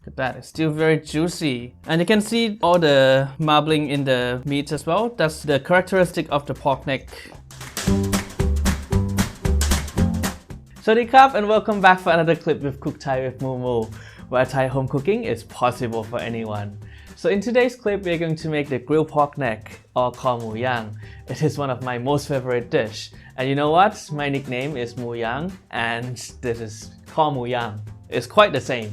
Look at that, it's still very juicy. And you can see all the marbling in the meat as well. That's the characteristic of the pork neck. Sawadee Krab and welcome back for another clip with Cook Thai with Momo, where Thai home cooking is possible for anyone. So in today's clip, we're going to make the grilled pork neck or called mu yang. It is one of my most favorite dish. And you know what? My nickname is mu yang and this is called mu yang. It's quite the same.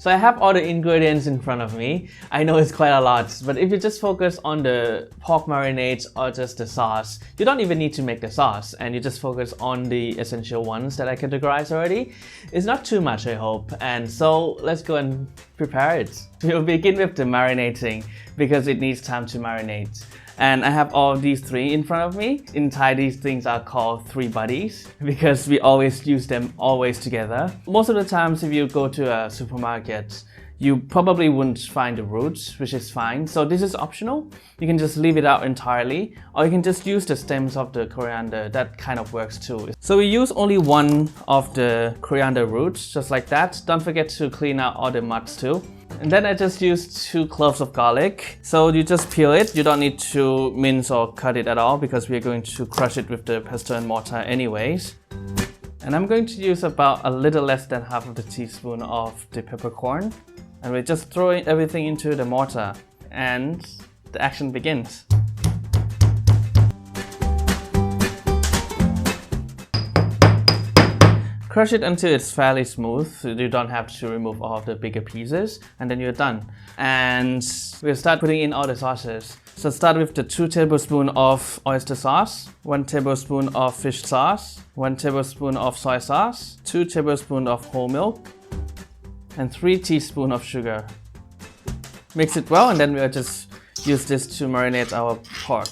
So I have all the ingredients in front of me. I know it's quite a lot, but if you just focus on the pork marinades or just the sauce, you don't even need to make the sauce and you just focus on the essential ones that I categorized already. It's not too much, I hope. And so let's go and prepare it. We'll begin with the marinating because it needs time to marinate. And I have all these three in front of me. In Thai, these things are called three buddies because we always use them always together. Most of the times, if you go to a supermarket, you probably wouldn't find the roots, which is fine. So this is optional. You can just leave it out entirely, or you can just use the stems of the coriander. That kind of works too. So we use only one of the coriander roots, just like that. Don't forget to clean out all the muds too. And then I just used two cloves of garlic. So you just peel it. You don't need to mince or cut it at all because we're going to crush it with the pestle and mortar anyways. And I'm going to use about a little less than half of the teaspoon of the peppercorn. And we're just throwing everything into the mortar. And the action begins. Crush it until it's fairly smooth. So you don't have to remove all of the bigger pieces and then you're done. And we'll start putting in all the sauces. So start with the 2 tablespoons of oyster sauce, 1 tablespoon of fish sauce, 1 tablespoon of soy sauce, 2 tablespoons of whole milk, and 3 teaspoons of sugar. Mix it well and then we'll just use this to marinate our pork.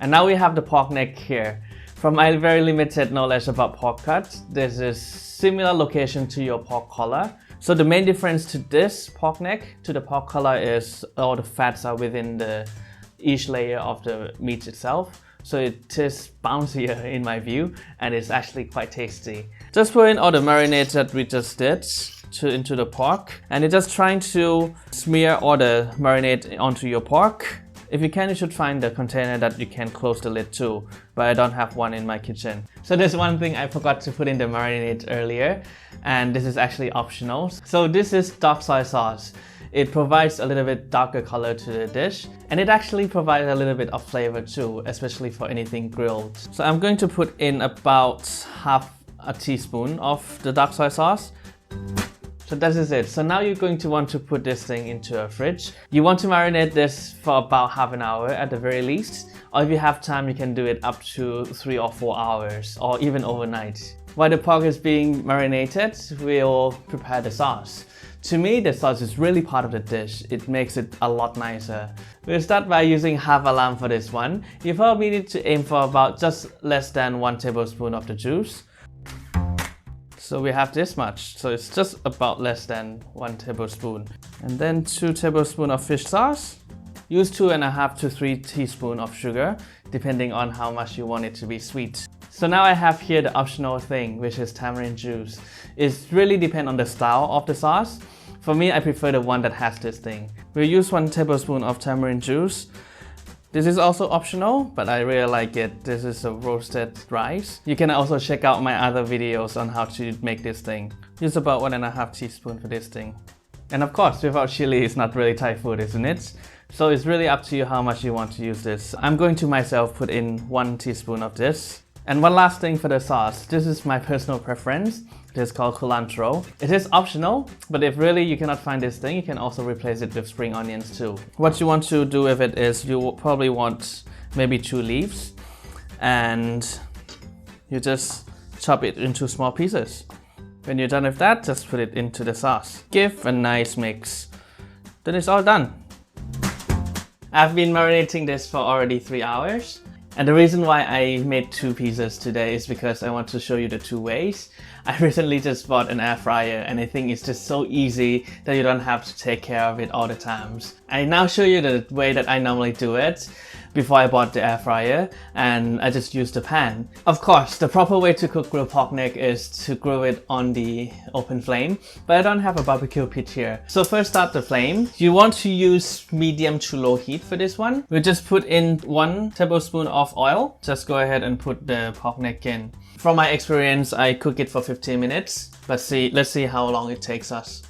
And now we have the pork neck here. From my very limited knowledge about pork cuts, this is similar location to your pork collar. So the main difference to this pork neck to the pork collar is all the fats are within the each layer of the meat itself. So it is bouncier in my view and it's actually quite tasty. Just put in all the marinade that we just did to, into the pork and you're just trying to smear all the marinade onto your pork if you can, you should find a container that you can close the lid to, but I don't have one in my kitchen. So there's one thing I forgot to put in the marinade earlier, and this is actually optional. So this is dark soy sauce. It provides a little bit darker color to the dish, and it actually provides a little bit of flavor too, especially for anything grilled. So I'm going to put in about half a teaspoon of the dark soy sauce. So that is it. So now you're going to want to put this thing into a fridge. You want to marinate this for about half an hour at the very least. Or if you have time, you can do it up to three or four hours or even overnight. While the pork is being marinated, we'll prepare the sauce. To me, the sauce is really part of the dish. It makes it a lot nicer. We'll start by using half a lamb for this one. You probably need to aim for about just less than one tablespoon of the juice. So we have this much. So it's just about less than one tablespoon. And then two tablespoons of fish sauce. Use two and a half to three teaspoons of sugar, depending on how much you want it to be sweet. So now I have here the optional thing, which is tamarind juice. It really depends on the style of the sauce. For me, I prefer the one that has this thing. We'll use one tablespoon of tamarind juice. This is also optional, but I really like it. This is a roasted rice. You can also check out my other videos on how to make this thing. Use about one and a half teaspoon for this thing. And of course, without chili, it's not really Thai food, isn't it? So it's really up to you how much you want to use this. I'm going to myself put in one teaspoon of this. And one last thing for the sauce. This is my personal preference. It is called culantro. It is optional, but if really you cannot find this thing, you can also replace it with spring onions too. What you want to do with it is you probably want maybe two leaves and you just chop it into small pieces. When you're done with that, just put it into the sauce. Give a nice mix. Then it's all done. I've been marinating this for already three hours. And the reason why I made two pieces today is because I want to show you the two ways. I recently just bought an air fryer and I think it's just so easy that you don't have to take care of it all the times. I now show you the way that I normally do it. Before I bought the air fryer and I just used the pan. Of course, the proper way to cook grilled pork neck is to grill it on the open flame, but I don't have a barbecue pit here. So first start the flame. You want to use medium to low heat for this one. We'll just put in one tablespoon of oil. Just go ahead and put the pork neck in. From my experience, I cook it for 15 minutes. Let's see, let's see how long it takes us.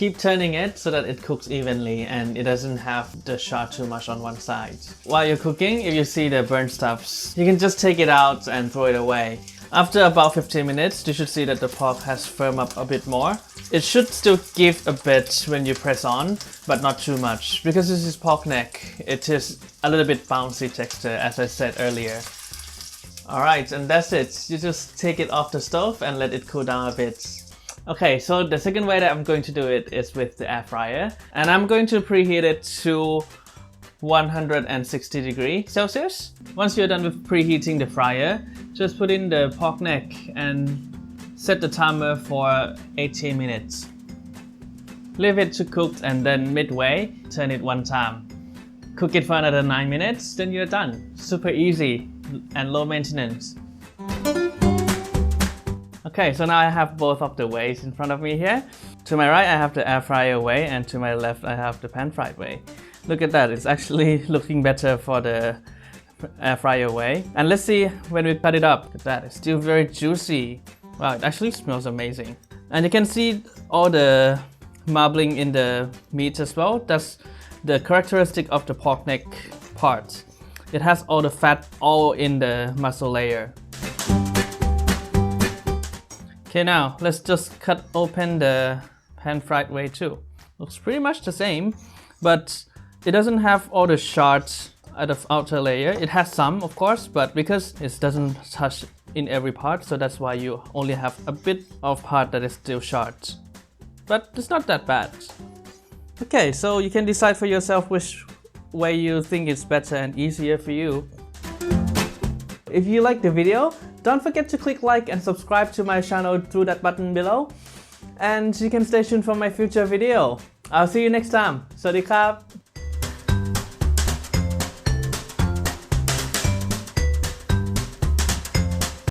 Keep turning it so that it cooks evenly and it doesn't have the char too much on one side. While you're cooking, if you see the burnt stuffs, you can just take it out and throw it away. After about 15 minutes, you should see that the pork has firmed up a bit more. It should still give a bit when you press on, but not too much. Because this is pork neck, it is a little bit bouncy texture as I said earlier. Alright, and that's it. You just take it off the stove and let it cool down a bit. Okay, so the second way that I'm going to do it is with the air fryer. And I'm going to preheat it to 160 degrees Celsius. Once you're done with preheating the fryer, just put in the pork neck and set the timer for 18 minutes. Leave it to cook and then midway, turn it one time. Cook it for another 9 minutes, then you're done. Super easy and low maintenance. Okay, so now I have both of the ways in front of me here. To my right I have the air fryer way and to my left I have the pan fried way. Look at that, it's actually looking better for the air fryer way. And let's see when we cut it up. Look at that, it's still very juicy. Wow, it actually smells amazing. And you can see all the marbling in the meat as well. That's the characteristic of the pork neck part. It has all the fat all in the muscle layer. Okay, now let's just cut open the pan fried way too. Looks pretty much the same, but it doesn't have all the shards at the outer layer. It has some, of course, but because it doesn't touch in every part, so that's why you only have a bit of part that is still shards. But it's not that bad. Okay, so you can decide for yourself which way you think is better and easier for you. If you like the video, don't forget to click like and subscribe to my channel through that button below. And you can stay tuned for my future video. I'll see you next time. สวัสดีครับ